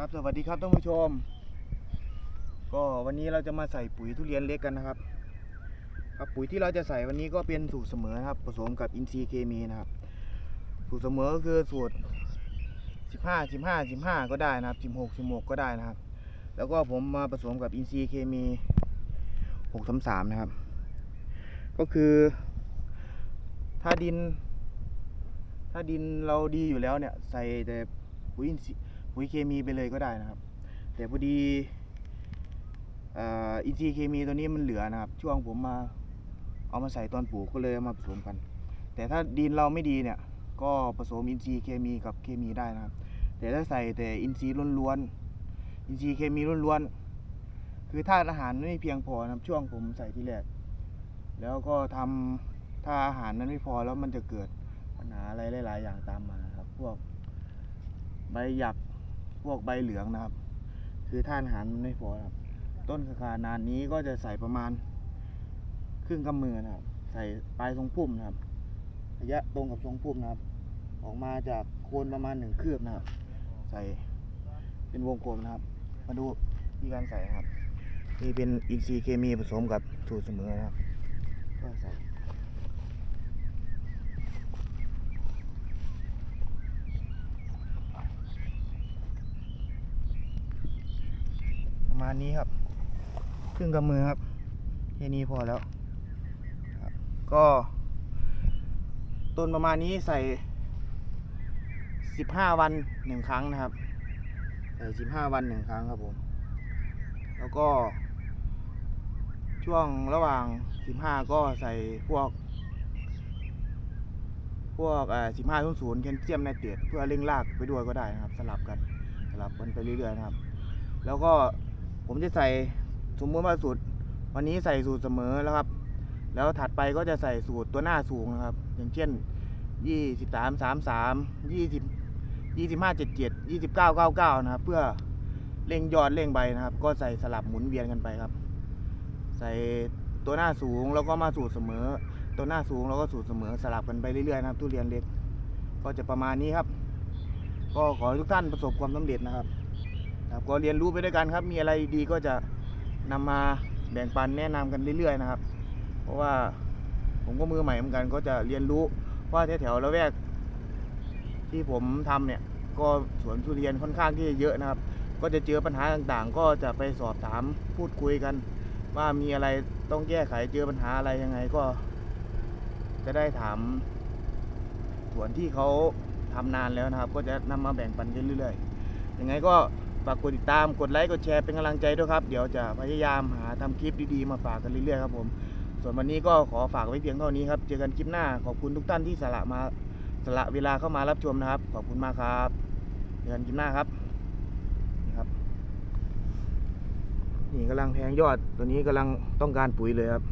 ครับสวัสดีครับท่านผู้ชม ก็วันนี้เราจะมาใส่ปุ๋ยทุเรียนเล็กกันนะครับ ครับปุ๋ยที่เราจะใส่วันนี้ก็เป็นสูตรเสมอครับผสมกับอินทรีย์เคมีนะครับ สูตรเสมอก็คือสูตร 15 15 15 ก็ได้นะครับ 16 16 ก็ได้นะครับ แล้วก็ผมมาผสมกับอินทรีย์เคมี633นะครับ ก็คือถ้าดิน ถ้าดินเราดีอยู่แล้วเนี่ย ใส่แต่ปุ๋ยอินทรีย์ ปุ๋ยเคมีไปเลยก็ได้นะครับ แต่พอดีอินทรีย์เคมีตัวนี้มันเหลือนะครับ ช่วงผมมาเอามาใส่ตอนปลูกก็เลยเอามาผสมกัน แต่ถ้าดินเราไม่ดีเนี่ยก็ผสมอินทรีย์เคมีกับเคมีได้นะครับ แต่ถ้าใส่แต่อินทรีย์ล้วนๆอินทรีย์เคมีล้วนๆคือธาตุอาหารไม่เพียงพอนะช่วงผมใส่ที่แรกแล้วก็ทำถ้าอาหารนั้นไม่พอแล้วมันจะเกิดปัญหาอะไรหลาย ๆ อย่างตามมาครับ พวกใบหยัก พวกใบเหลืองนะครับ คือท่านอาหารมันไม่พอครับ ต้นคาคานานนี้ก็จะใส่ประมาณ ครึ่งกำมือนะครับ ใส่ปลายทรงพุ่มนะครับระยะตรงกับทรงพุ่มนะครับ ออกมาจากโคนประมาณหนึ่งคืบนะครับ ใส่เป็นวงกลมนะครับ มาดูวิธีการใส่นะครับนี่เป็นอินทรีย์เคมีผสมกับสูตรเสมอนะครับก็ใส่ ประ มาณนี้ครับครึ่งกำมือครับแค่นี้พอแล้วก็ต้นประมาณนี้ใส่สิบห้าวันหนึ่งครั้งนะครับ ใส่สิบห้าวันหนึ่งครั้งครับผม แล้วก็ ช่วงระหว่างสิบห้าก็ใส่พวก พวกอ่อสิบห้าศูนย์ศูนย์แคลเซียมไนเตรตเพื่อเร่งรากไปด้วยก็ได้นะครับ สลับกัน สลับกันไปเรื่อยๆนะครับ แล้วก็ ผมจะใส่สมมติว่าสูตร วันนี้ใส่สูตรเสมอแล้วครับ แล้วถัดไปก็จะใส่สูตรตัวหน้าสูงนะครับ อย่างเช่นยี่สิบสามสามสามยี่สิบยี่สิบห้าเจ็ดเจ็ดยี่สิบเก้าเก้าเก้านะครับ เพื่อเร่งยอดเร่งใบนะครับ ก็ใส่สลับหมุนเวียนกันไปครับ ใส่ตัวหน้าสูงแล้วก็มาสูตรเสมอ ตัวหน้าสูงแล้วก็สูตรเสมอสลับกันไปเรื่อยๆนะครับทุเรียนเล็ก ก็จะประมาณนี้ครับ ก็ขอให้ทุกท่านประสบความสำเร็จนะครับ ครับก็เรียนรู้ไปด้วยกันครับ มีอะไรดีก็จะนำมาแบ่งปันแนะนำกันเรื่อยๆนะครับ เพราะว่าผมก็มือใหม่เหมือนกัน ก็จะเรียนรู้ว่าแถวๆละแวก ที่ผมทำเนี่ย ก็สวนทุเรียนค่อนข้างที่จะเยอะนะครับ ก็จะเจอปัญหาต่างๆ ก็จะไปสอบถามพูดคุยกัน ว่ามีอะไรต้องแก้ไขเจอปัญหาอะไรยังไงก็ จะได้ถามสวนที่เขาทำนานแล้วนะครับ ก็จะนำมาแบ่งปันกันเรื่อยๆยังไงก็ ฝากกดติดตามกดไลค์กดแชร์เป็นกำลังใจด้วยครับ เดี๋ยวจะพยายามหาทำคลิปดีๆมาฝากกันเรื่อยๆครับผม ส่วนวันนี้ก็ขอฝากไว้เพียงเท่านี้ครับ เจอกันคลิปหน้าขอบคุณทุกท่านที่สละมาสละเวลาเข้ามารับชมนะครับ ขอบคุณมากครับเจอกันคลิปหน้าครับนี่ครับนี่กำลังแทงยอดตัวนี้กำลังต้องการปุ๋ยเลยครับ